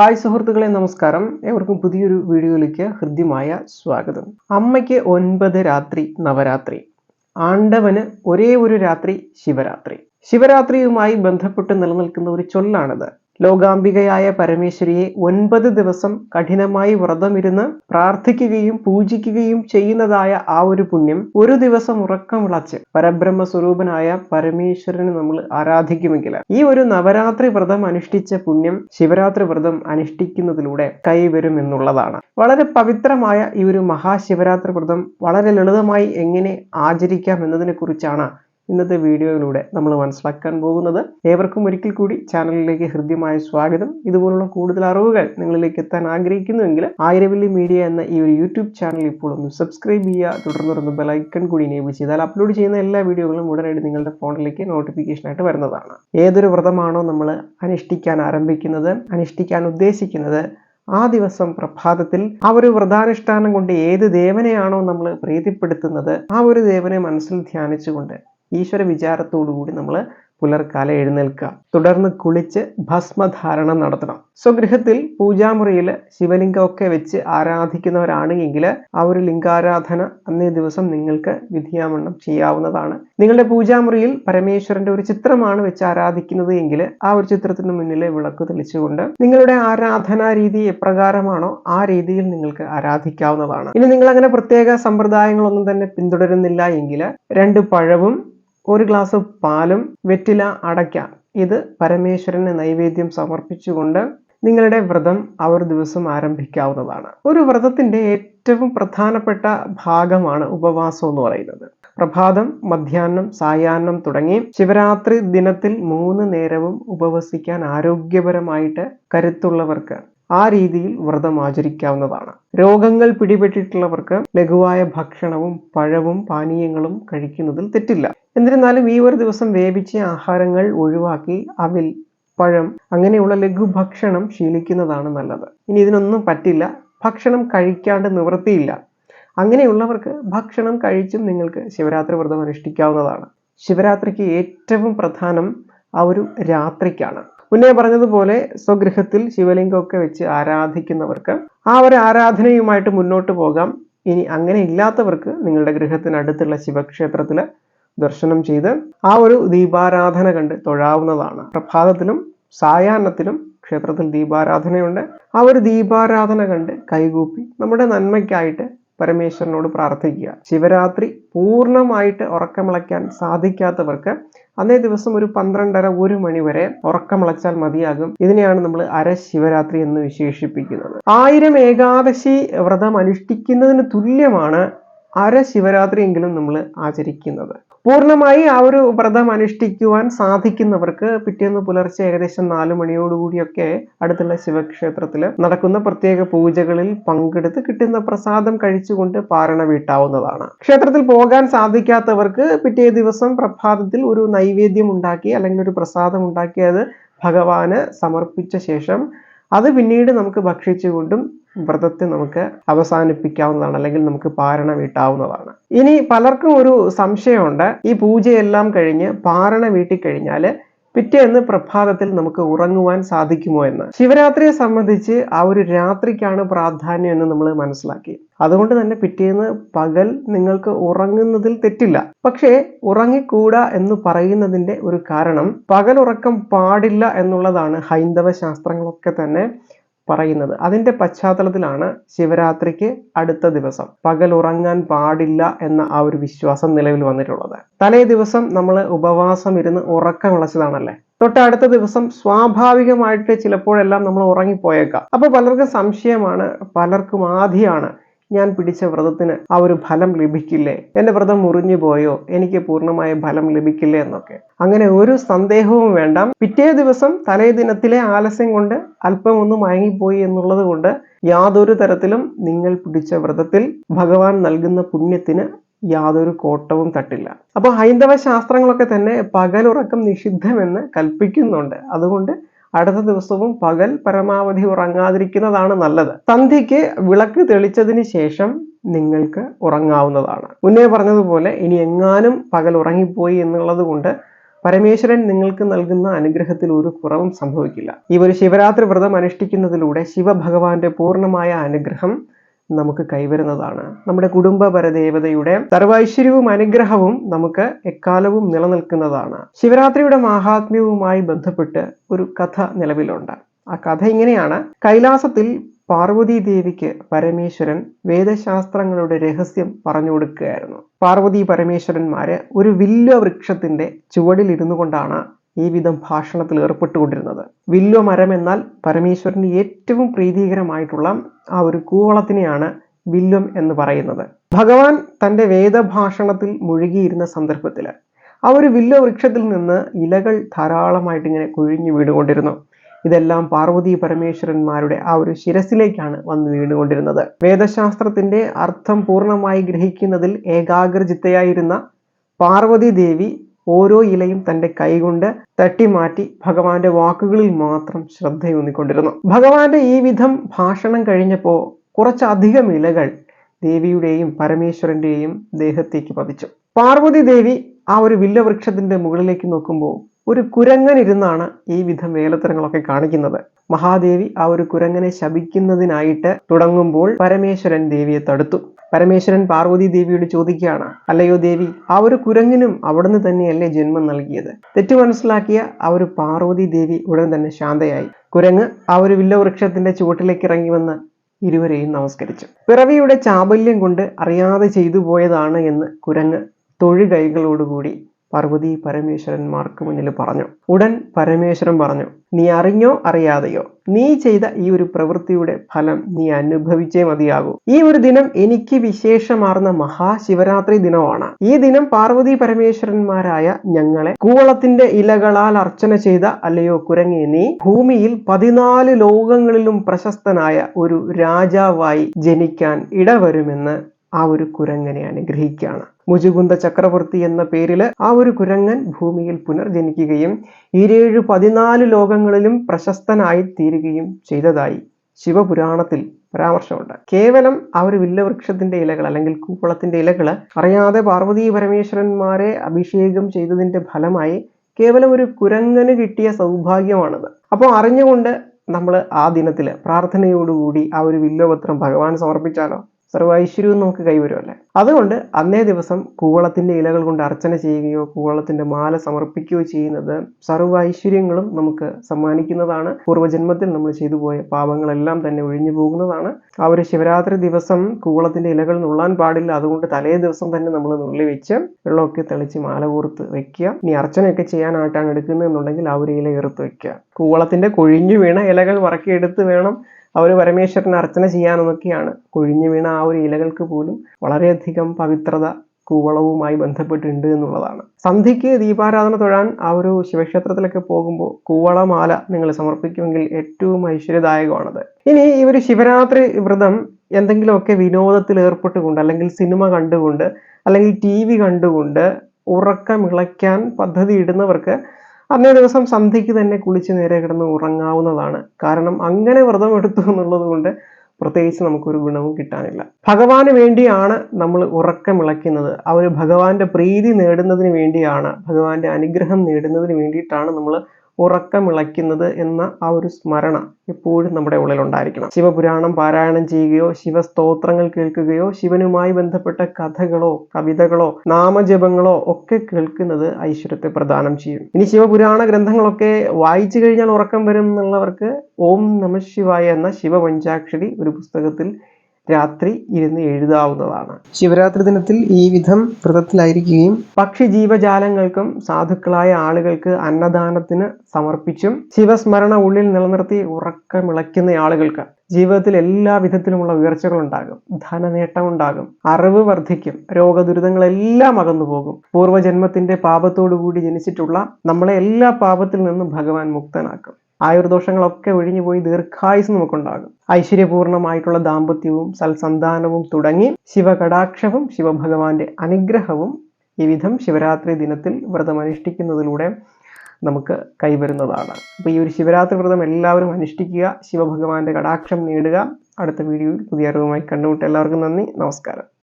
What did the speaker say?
Hi സുഹൃത്തുക്കളെ നമസ്കാരം. ഏവർക്കും പുതിയൊരു വീഡിയോയിലേക്ക് ഹൃദ്യമായ സ്വാഗതം. അമ്മയ്ക്ക് ഒൻപത് രാത്രി നവരാത്രി. ആണ്ടവന് ഒരേ ഒരു രാത്രി ശിവരാത്രി. ശിവരാത്രിയുമായി ബന്ധപ്പെട്ട് നിലനിൽക്കുന്ന ഒരു ചൊല്ലാണിത്. ലോകാംബികയായ പരമേശ്വരിയെ ഒൻപത് ദിവസം കഠിനമായി വ്രതമിരുന്ന് പ്രാർത്ഥിക്കുകയും പൂജിക്കുകയും ചെയ്യുന്നതായ ആ ഒരു പുണ്യം ഒരു ദിവസം ഉറക്കം വിളച്ച് പരബ്രഹ്മ സ്വരൂപനായ പരമേശ്വരനെ നമ്മൾ ആരാധിക്കുമെങ്കിൽ ഈ ഒരു നവരാത്രി വ്രതം അനുഷ്ഠിച്ച പുണ്യം ശിവരാത്രി വ്രതം അനുഷ്ഠിക്കുന്നതിലൂടെ കൈവരും എന്നുള്ളതാണ്. വളരെ പവിത്രമായ ഈ ഒരു മഹാശിവരാത്രി വ്രതം വളരെ ലളിതമായി എങ്ങനെ ആചരിക്കാം എന്നതിനെ കുറിച്ചാണ് ഇന്നത്തെ വീഡിയോയിലൂടെ നമ്മൾ മനസ്സിലാക്കാൻ പോകുന്നത് ഏവർക്കും ഒരിക്കൽ കൂടി ചാനലിലേക്ക് ഹൃദ്യമായ സ്വാഗതം. ഇതുപോലുള്ള കൂടുതൽ അറിവുകൾ നിങ്ങളിലേക്ക് എത്താൻ ആഗ്രഹിക്കുന്നുവെങ്കിൽ ആയിരവല്ലി മീഡിയ എന്ന ഈ ഒരു യൂട്യൂബ് ചാനൽ ഇപ്പോൾ ഒന്ന് സബ്സ്ക്രൈബ് ചെയ്യുക തുടർന്ന് വരുന്ന ബെലൈക്കൺ കൂടി എനേബിൾ ചെയ്താൽ അപ്ലോഡ് ചെയ്യുന്ന എല്ലാ വീഡിയോകളും ഉടനടി നിങ്ങളുടെ ഫോണിലേക്ക് നോട്ടിഫിക്കേഷൻ ആയിട്ട് വരുന്നതാണ്. ഏതൊരു വ്രതമാണോ നമ്മൾ അനുഷ്ഠിക്കാൻ ആരംഭിക്കുന്നത് അനുഷ്ഠിക്കാൻ ഉദ്ദേശിക്കുന്നത് ആ ദിവസം പ്രഭാതത്തിൽ ആ ഒരു വ്രതാനുഷ്ഠാനം കൊണ്ട് ഏത് ദേവനെയാണോ നമ്മൾ പ്രീതിപ്പെടുത്തുന്നത് ആ ഒരു ദേവനെ മനസ്സിൽ ധ്യാനിച്ചുകൊണ്ട് ഈശ്വര വിചാരത്തോടുകൂടി നമ്മൾ പുലർക്കാലം എഴുന്നേൽക്കുക. തുടർന്ന് കുളിച്ച് ഭസ്മധാരണം നടത്തണം. സ്വഗൃഹത്തിൽ പൂജാമുറിയിൽ ശിവലിംഗമൊക്കെ വെച്ച് ആരാധിക്കുന്നവരാണ് എങ്കിൽ ആ ഒരു ലിംഗാരാധന അന്നേ ദിവസം നിങ്ങൾക്ക് വിധിയാമണ്ണം ചെയ്യാവുന്നതാണ്. നിങ്ങളുടെ പൂജാമുറിയിൽ പരമേശ്വരന്റെ ഒരു ചിത്രമാണ് വെച്ച് ആരാധിക്കുന്നത് എങ്കിൽ ആ ഒരു ചിത്രത്തിന് മുന്നിലെ വിളക്ക് തെളിച്ചുകൊണ്ട് നിങ്ങളുടെ ആരാധനാ രീതി എപ്രകാരമാണോ ആ രീതിയിൽ നിങ്ങൾക്ക് ആരാധിക്കാവുന്നതാണ്. ഇനി നിങ്ങൾ അങ്ങനെ പ്രത്യേക സമ്പ്രദായങ്ങളൊന്നും തന്നെ പിന്തുടരുന്നില്ല എങ്കിൽ രണ്ട് പഴവും ഒരു ഗ്ലാസ് പാലും വെറ്റില അടയ്ക്ക. ഇത് പരമേശ്വരന് നൈവേദ്യം സമർപ്പിച്ചുകൊണ്ട് നിങ്ങളുടെ വ്രതം ഒരു ദിവസം ആരംഭിക്കാവുന്നതാണ്. ഒരു വ്രതത്തിന്റെ ഏറ്റവും പ്രധാനപ്പെട്ട ഭാഗമാണ് ഉപവാസം എന്ന് പറയുന്നത്. പ്രഭാതം മധ്യാഹ്നം സായാഹ്നം തുടങ്ങി ശിവരാത്രി ദിനത്തിൽ മൂന്ന് നേരവും ഉപവസിക്കാൻ ആരോഗ്യപരമായിട്ട് കരുത്തുള്ളവർക്ക് ആ രീതിയിൽ വ്രതം ആചരിക്കാവുന്നതാണ്. രോഗങ്ങൾ പിടിപെട്ടിട്ടുള്ളവർക്ക് ലഘുവായ ഭക്ഷണവും പഴവും പാനീയങ്ങളും കഴിക്കുന്നതിൽ തെറ്റില്ല. എന്നിരുന്നാലും ഈ ഒരു ദിവസം വേവിച്ച ആഹാരങ്ങൾ ഒഴിവാക്കി അവിൽ പഴം അങ്ങനെയുള്ള ലഘുഭക്ഷണം ശീലിക്കുന്നതാണ് നല്ലത്. ഇനി ഇതിനൊന്നും പറ്റില്ല. ഭക്ഷണം കഴിക്കാണ്ട് നിവൃത്തിയില്ല. അങ്ങനെയുള്ളവർക്ക് ഭക്ഷണം കഴിച്ചും നിങ്ങൾക്ക് ശിവരാത്രി വ്രതം അനുഷ്ഠിക്കാവുന്നതാണ്. ശിവരാത്രിക്ക് ഏറ്റവും പ്രധാനം ആ ഒരു രാത്രിക്കാണ്. മുന്നേ പറഞ്ഞതുപോലെ സ്വഗൃഹത്തിൽ ശിവലിംഗമൊക്കെ വെച്ച് ആരാധിക്കുന്നവർക്ക് ആ ഒരു ആരാധനയുമായിട്ട് മുന്നോട്ട് പോകാം. ഇനി അങ്ങനെ ഇല്ലാത്തവർക്ക് നിങ്ങളുടെ ഗൃഹത്തിനടുത്തുള്ള ശിവക്ഷേത്രത്തിൽ ദർശനം ചെയ്ത് ആ ഒരു ദീപാരാധന കണ്ട് തൊഴാവുന്നതാണ്. പ്രഭാതത്തിലും സായാഹ്നത്തിലും ക്ഷേത്രത്തിൽ ദീപാരാധനയുണ്ട്. ആ ഒരു ദീപാരാധന കണ്ട് കൈകൂപ്പി നമ്മുടെ നന്മയ്ക്കായിട്ട് പരമേശ്വരനോട് പ്രാർത്ഥിക്കുക. ശിവരാത്രി പൂർണമായിട്ട് ഉറക്കമിളയ്ക്കാൻ സാധിക്കാത്തവർക്ക് അന്നേ ദിവസം ഒരു പന്ത്രണ്ടര ഒരു മണി വരെ ഉറക്കമിളച്ചാൽ മതിയാകും. ഇതിനെയാണ് നമ്മൾ അര ശിവരാത്രി എന്ന് വിശേഷിപ്പിക്കുന്നത്. ആയിരം ഏകാദശി വ്രതം അനുഷ്ഠിക്കുന്നതിന് തുല്യമാണ് അര ശിവരാത്രി എങ്കിലും നമ്മൾ ആചരിക്കുന്നത്. പൂർണമായി ആ ഒരു വ്രതം അനുഷ്ഠിക്കുവാൻ സാധിക്കുന്നവർക്ക് പിറ്റേന്ന് പുലർച്ചെ ഏകദേശം നാലു മണിയോടുകൂടിയൊക്കെ അടുത്തുള്ള ശിവക്ഷേത്രത്തിൽ നടക്കുന്ന പ്രത്യേക പൂജകളിൽ പങ്കെടുത്ത് കിട്ടുന്ന പ്രസാദം കഴിച്ചുകൊണ്ട് പാരണ വീട്ടാവുന്നതാണ്. ക്ഷേത്രത്തിൽ പോകാൻ സാധിക്കാത്തവർക്ക് പിറ്റേ ദിവസം പ്രഭാതത്തിൽ ഒരു നൈവേദ്യം ഉണ്ടാക്കി അല്ലെങ്കിൽ ഒരു പ്രസാദം ഉണ്ടാക്കി അത് ഭഗവാന് സമർപ്പിച്ച ശേഷം അത് പിന്നീട് നമുക്ക് ഭക്ഷിച്ചുകൊണ്ടും വ്രതത്തെ നമുക്ക് അവസാനിപ്പിക്കാവുന്നതാണ് അല്ലെങ്കിൽ നമുക്ക് പാരണ വീട്ടാവുന്നതാണ്. ഇനി പലർക്കും ഒരു സംശയമുണ്ട്. ഈ പൂജയെല്ലാം കഴിഞ്ഞ് പാരണ വീട്ടി കഴിഞ്ഞാൽ പിറ്റേന്ന് പ്രഭാതത്തിൽ നമുക്ക് ഉറങ്ങുവാൻ സാധിക്കുമോ എന്ന്. ശിവരാത്രിയെ സംബന്ധിച്ച് ആ ഒരു രാത്രിക്കാണ് പ്രാധാന്യം എന്ന് നമ്മൾ മനസ്സിലാക്കി. അതുകൊണ്ട് തന്നെ പിറ്റേന്ന് പകൽ നിങ്ങൾക്ക് ഉറങ്ങുന്നതിൽ തെറ്റില്ല. പക്ഷേ ഉറങ്ങിക്കൂടാ എന്ന് പറയുന്നതിന്റെ ഒരു കാരണം പകൽ ഉറക്കം പാടില്ല എന്നുള്ളതാണ് ഹൈന്ദവ ശാസ്ത്രങ്ങളൊക്കെ തന്നെ. പറയുന്നത്. അതിന്റെ പശ്ചാത്തലത്തിലാണ് ശിവരാത്രിക്ക് അടുത്ത ദിവസം. പകൽ ഉറങ്ങാൻ പാടില്ല എന്ന ആ ഒരു വിശ്വാസം നിലവിൽ വന്നിട്ടുള്ളത്. തലേ ദിവസം നമ്മൾ ഉപവാസം ഇരുന്ന് ഉറക്കം വിളച്ചതാണല്ലേ തൊട്ടടുത്ത ദിവസം സ്വാഭാവികമായിട്ട് ചിലപ്പോഴെല്ലാം നമ്മൾ ഉറങ്ങിപ്പോയേക്കാം. അപ്പോൾ പലർക്കും സംശയമാണ് പലർക്കും ആധിയാണ് ഞാൻ പിടിച്ച വ്രതത്തിന് ആ ഒരു ഫലം ലഭിക്കില്ലേ? എന്റെ വ്രതം മുറിഞ്ഞു പോയോ? എനിക്ക് പൂർണമായ ഫലം ലഭിക്കില്ലേ എന്നൊക്കെ. അങ്ങനെ ഒരു സന്ദേഹവും വേണ്ട. പിറ്റേ ദിവസം തലേ ദിനത്തിലെ ആലസ്യം കൊണ്ട് അല്പം ഒന്ന് മയങ്ങിപ്പോയി എന്നുള്ളത് കൊണ്ട് യാതൊരു തരത്തിലും നിങ്ങൾ പിടിച്ച വ്രതത്തിൽ ഭഗവാൻ നൽകുന്ന പുണ്യത്തിന് യാതൊരു കോട്ടവും തട്ടില്ല. അപ്പോൾ ഹൈന്ദവ ശാസ്ത്രങ്ങളൊക്കെ തന്നെ പകലുറക്കം നിഷിദ്ധമെന്ന് കൽപ്പിക്കുന്നുണ്ട്. അതുകൊണ്ട് അടുത്ത ദിവസവും പകൽ പരമാവധി ഉറങ്ങാതിരിക്കുന്നതാണ് നല്ലത്. സന്ധ്യയ്ക്ക് വിളക്ക് തെളിച്ചതിന് ശേഷം നിങ്ങൾക്ക് ഉറങ്ങാവുന്നതാണ്. മുന്നേ പറഞ്ഞതുപോലെ ഇനി എങ്ങാനും പകൽ ഉറങ്ങിപ്പോയി എന്നുള്ളത് കൊണ്ട് പരമേശ്വരൻ നിങ്ങൾക്ക് നൽകുന്ന അനുഗ്രഹത്തിൽ ഒരു കുറവും സംഭവിക്കില്ല. ഈ ഒരു ശിവരാത്രി വ്രതം അനുഷ്ഠിക്കുന്നതിലൂടെ ശിവഭഗവാന്റെ പൂർണമായ അനുഗ്രഹം നമുക്ക് കൈവരുന്നതാണ്. നമ്മുടെ കുടുംബപരദേവതയുടെ സർവൈശ്വര്യവും അനുഗ്രഹവും നമുക്ക് എക്കാലവും നിലനിൽക്കുന്നതാണ്. ശിവരാത്രിയുടെ മാഹാത്മ്യവുമായി ബന്ധപ്പെട്ട് ഒരു കഥ നിലവിലുണ്ട്. ആ കഥ ഇങ്ങനെയാണ്. കൈലാസത്തിൽ പാർവതി ദേവിക്ക് പരമേശ്വരൻ വേദശാസ്ത്രങ്ങളുടെ രഹസ്യം പറഞ്ഞു കൊടുക്കുകയായിരുന്നു. പാർവതി പരമേശ്വരന്മാര് ഒരു വില്വ വൃക്ഷത്തിന്റെ ചുവടിൽ ഇരുന്നു കൊണ്ടാണ് ഈ വിധം ഭാഷണത്തിൽ ഏർപ്പെട്ടുകൊണ്ടിരുന്നത്. വില്ലോ മരം എന്നാൽ പരമേശ്വരന് ഏറ്റവും പ്രീതികരമായിട്ടുള്ള ആ ഒരു കൂവളത്തിനെയാണ് വില്ലം എന്ന് പറയുന്നത്. ഭഗവാൻ തന്റെ വേദഭാഷണത്തിൽ മുഴുകിയിരുന്ന സന്ദർഭത്തിൽ ആ ഒരു വില്ലോ വൃക്ഷത്തിൽ നിന്ന് ഇലകൾ ധാരാളമായിട്ട് ഇങ്ങനെ കൊഴിഞ്ഞു വീണുകൊണ്ടിരുന്നു. ഇതെല്ലാം പാർവതി പരമേശ്വരന്മാരുടെ ആ ഒരു ശിരസിലേക്കാണ് വന്ന് വീണുകൊണ്ടിരുന്നത്. വേദശാസ്ത്രത്തിന്റെ അർത്ഥം പൂർണമായി ഗ്രഹിക്കുന്നതിൽ ഏകാഗ്രചിത്തയായിരുന്ന പാർവതി ദേവി ഓരോ ഇലയും തന്റെ കൈകൊണ്ട് തട്ടിമാറ്റി ഭഗവാന്റെ വാക്കുകളിൽ മാത്രം ശ്രദ്ധയൂന്നിക്കൊണ്ടിരുന്നു. ഭഗവാന്റെ ഈ വിധം ഭാഷണം കഴിഞ്ഞപ്പോ കുറച്ചധികം ഇലകൾ ദേവിയുടെയും പരമേശ്വരന്റെയും ദേഹത്തേക്ക് പതിച്ചു. പാർവതി ദേവി ആ ഒരു വില്ലവൃക്ഷത്തിന്റെ മുകളിലേക്ക് നോക്കുമ്പോൾ ഒരു കുരങ്ങൻ ഇരുന്നാണ് ഈ വിധം വേലത്തരങ്ങളൊക്കെ കാണിക്കുന്നത്. മഹാദേവി ആ ഒരു കുരങ്ങനെ ശപിക്കുന്നതിനായിട്ട് തുടങ്ങുമ്പോൾ പരമേശ്വരൻ ദേവിയെ തടുത്തു. പരമേശ്വരൻ പാർവതി ദേവിയോട് ചോദിക്കുകയാണ് അല്ലയോ ദേവി ആ ഒരു കുരങ്ങിനും അവിടുന്ന് തന്നെയല്ലേ ജന്മം നൽകിയത്? തെറ്റു മനസ്സിലാക്കിയ ആ ഒരു പാർവതി ദേവി ഉടൻ തന്നെ ശാന്തയായി. കുരങ്ങ് ആ ഒരു വില്ല വൃക്ഷത്തിന്റെ ചുവട്ടിലേക്ക് ഇറങ്ങി വന്ന് ഇരുവരെയും നമസ്കരിച്ചു. പിറവിയുടെ ചാബല്യം കൊണ്ട് അറിയാതെ ചെയ്തു പോയതാണ് എന്ന് കുരങ്ങ് തൊഴുകൈകളോടുകൂടി പാർവതി പരമേശ്വരന്മാർക്ക് മുന്നിൽ പറഞ്ഞു. ഉടൻ പരമേശ്വരൻ പറഞ്ഞു നീ അറിഞ്ഞോ അറിയാതെയോ? നീ ചെയ്ത ഈ ഒരു പ്രവൃത്തിയുടെ ഫലം നീ അനുഭവിച്ചേ മതിയാകൂ. ഈ ഒരു ദിനം എനിക്ക് വിശേഷമാർന്ന മഹാശിവരാത്രി ദിനമാണ്. ഈ ദിനം പാർവതി പരമേശ്വരന്മാരായ ഞങ്ങളെ കൂവളത്തിന്റെ ഇലകളാൽ അർച്ചന ചെയ്ത അല്ലയോ കുരങ്ങി നീ ഭൂമിയിൽ പതിനാല് ലോകങ്ങളിലും പ്രശസ്തനായ ഒരു രാജാവായി ജനിക്കാൻ ഇടവരുമെന്ന് ആ ഒരു കുരങ്ങനെ അനുഗ്രഹിക്കുകയാണ്. മുജുകുന്ദ ചക്രവർത്തി എന്ന പേരിൽ ആ ഒരു കുരങ്ങൻ ഭൂമിയിൽ പുനർജനിക്കുകയും ഈരേഴ് പതിനാല് ലോകങ്ങളിലും പ്രശസ്തനായി തീരുകയും ചെയ്തതായി ശിവപുരാണത്തിൽ പരാമർശമുണ്ട്. കേവലം ആ ഒരു വില്ലവൃക്ഷത്തിന്റെ ഇലകൾ അല്ലെങ്കിൽ കൂപ്പളത്തിന്റെ ഇലകൾ അറിയാതെ പാർവതി പരമേശ്വരന്മാരെ അഭിഷേകം ചെയ്തതിന്റെ ഫലമായി കേവലം ഒരു കുരങ്ങന് കിട്ടിയ സൗഭാഗ്യമാണത്. അപ്പോൾ അറിഞ്ഞുകൊണ്ട് നമ്മൾ ആ ദിനത്തിൽ പ്രാർത്ഥനയോടുകൂടി ആ ഒരു വില്ലോപത്രം ഭഗവാൻ സമർപ്പിച്ചാലോ? സർവൈശ്വര്യവും നമുക്ക് കൈവരുമല്ലേ? അതുകൊണ്ട് അന്നേ ദിവസം കൂവളത്തിന്റെ ഇലകൾ കൊണ്ട് അർച്ചന ചെയ്യുകയോ കൂവളത്തിന്റെ മാല സമർപ്പിക്കുകയോ ചെയ്യുന്നത് സർവൈശ്വര്യങ്ങളും നമുക്ക് സമ്മാനിക്കുന്നതാണ്. പൂർവജന്മത്തിൽ നമ്മൾ ചെയ്തു പോയ പാപങ്ങളെല്ലാം തന്നെ ഒഴിഞ്ഞു പോകുന്നതാണ്. ആ ഒരു ശിവരാത്രി ദിവസം കൂവളത്തിന്റെ ഇലകൾ നുള്ളാൻ പാടില്ല. അതുകൊണ്ട് തലേ ദിവസം തന്നെ നമ്മൾ നുള്ളി വെച്ച് വെള്ളമൊക്കെ തെളിച്ച് മാല കോർത്ത് വെക്കുക. ഇനി അർച്ചനയൊക്കെ ചെയ്യാനായിട്ടാണ് എടുക്കുന്നതെന്നുണ്ടെങ്കിൽ ആ ഒരു ഇല എടുത്ത് വെക്കുക. കൂവളത്തിന്റെ കൊഴിഞ്ഞു വീണ ഇലകൾ വറക്കിയെടുത്ത് വേണം അവർ പരമേശ്വരന് അർച്ചന ചെയ്യാനെന്നൊക്കെയാണ് കൊഴിഞ്ഞു വീണ ആ ഒരു ഇലകൾക്ക് പോലും വളരെയധികം പവിത്രത കൂവളവുമായി ബന്ധപ്പെട്ടുണ്ട് എന്നുള്ളതാണ്. സന്ധ്യയ്ക്ക് ദീപാരാധന തൊഴാൻ ആ ഒരു ശിവക്ഷേത്രത്തിലൊക്കെ പോകുമ്പോൾ കൂവളമാല നിങ്ങൾ സമർപ്പിക്കുമെങ്കിൽ ഏറ്റവും ഐശ്വര്യദായകമാണത്. ഇനി ഈ ഒരു ശിവരാത്രി വ്രതം എന്തെങ്കിലുമൊക്കെ വിനോദത്തിൽ ഏർപ്പെട്ടുകൊണ്ട് അല്ലെങ്കിൽ സിനിമ കണ്ടുകൊണ്ട് അല്ലെങ്കിൽ ടി വി കണ്ടുകൊണ്ട് ഉറക്കമിളയ്ക്കാൻ പദ്ധതി ഇടുന്നവർക്ക് അന്നേ ദിവസം സന്ധ്യയ്ക്ക് തന്നെ കുളിച്ച് നേരെ കിടന്ന് ഉറങ്ങാവുന്നതാണ്. കാരണം അങ്ങനെ വ്രതം എടുത്തു എന്നുള്ളത് കൊണ്ട് പ്രത്യേകിച്ച് നമുക്കൊരു ഗുണവും കിട്ടാനില്ല. ഭഗവാന് വേണ്ടിയാണ് നമ്മൾ ഉറക്കമിളയ്ക്കുന്നത് ഒരു ഭഗവാന്റെ പ്രീതി നേടുന്നതിന് വേണ്ടിയാണ് ഭഗവാന്റെ അനുഗ്രഹം നേടുന്നതിന് വേണ്ടിയിട്ടാണ് നമ്മൾ ഉറക്കമിളയ്ക്കുന്നത് എന്ന ആ ഒരു സ്മരണ എപ്പോഴും നമ്മുടെ ഉള്ളിൽ ഉണ്ടായിരിക്കണം ശിവപുരാണം പാരായണം ചെയ്യുകയോ ശിവസ്തോത്രങ്ങൾ കേൾക്കുകയോ ശിവനുമായി ബന്ധപ്പെട്ട കഥകളോ കവിതകളോ നാമജപങ്ങളോ ഒക്കെ കേൾക്കുന്നത് ഐശ്വര്യത്തെ പ്രദാനം ചെയ്യും. ഇനി ശിവപുരാണ ഗ്രന്ഥങ്ങളൊക്കെ വായിച്ചു കഴിഞ്ഞാൽ ഉറക്കം വരും എന്നുള്ളവർക്ക് ഓം നമ ശിവായ എന്ന ശിവപഞ്ചാക്ഷരി ഒരു പുസ്തകത്തിൽ രാത്രി ഇരുന്ന് എഴുതാവുന്നതാണ്. ശിവരാത്രി ദിനത്തിൽ ഈ വിധം വ്രതത്തിലായിരിക്കുകയും പക്ഷി ജീവജാലങ്ങൾക്കും സാധുക്കളായ ആളുകൾക്ക് അന്നദാനത്തിന് സമർപ്പിച്ചും ശിവസ്മരണ ഉള്ളിൽ നിലനിർത്തി ഉറക്കമിളയ്ക്കുന്ന ആളുകൾക്ക് ജീവിതത്തിൽ എല്ലാ വിധത്തിലുമുള്ള ഉയർച്ചകൾ ഉണ്ടാകും ധനനേട്ടം ഉണ്ടാകും അറിവ് വർദ്ധിക്കും. രോഗദുരിതങ്ങളെല്ലാം അകന്നു പോകും പൂർവജന്മത്തിന്റെ പാപത്തോടുകൂടി ജനിച്ചിട്ടുള്ള നമ്മളെ എല്ലാ പാപത്തിൽ നിന്നും ഭഗവാൻ മുക്തനാക്കും. ആയുർദോഷങ്ങളൊക്കെ ഒഴിഞ്ഞുപോയി ദീർഘായുസ് നമുക്കുണ്ടാകും. ഐശ്വര്യപൂർണമായിട്ടുള്ള ദാമ്പത്യവും സൽസന്താനവും തുടങ്ങി ശിവകടാക്ഷവും ശിവഭഗവാന്റെ അനുഗ്രഹവും ഈ വിധം ശിവരാത്രി ദിനത്തിൽ വ്രതം അനുഷ്ഠിക്കുന്നതിലൂടെ നമുക്ക് കൈവരുന്നതാണ്. അപ്പോൾ ഈ ഒരു ശിവരാത്രി വ്രതം എല്ലാവരും അനുഷ്ഠിക്കുക ശിവഭഗവാന്റെ കടാക്ഷം നേടുക. അടുത്ത വീഡിയോയിൽ പുതിയ അറിവുമായി കണ്ടുമുട്ട എല്ലാവർക്കും നന്ദി. നമസ്കാരം.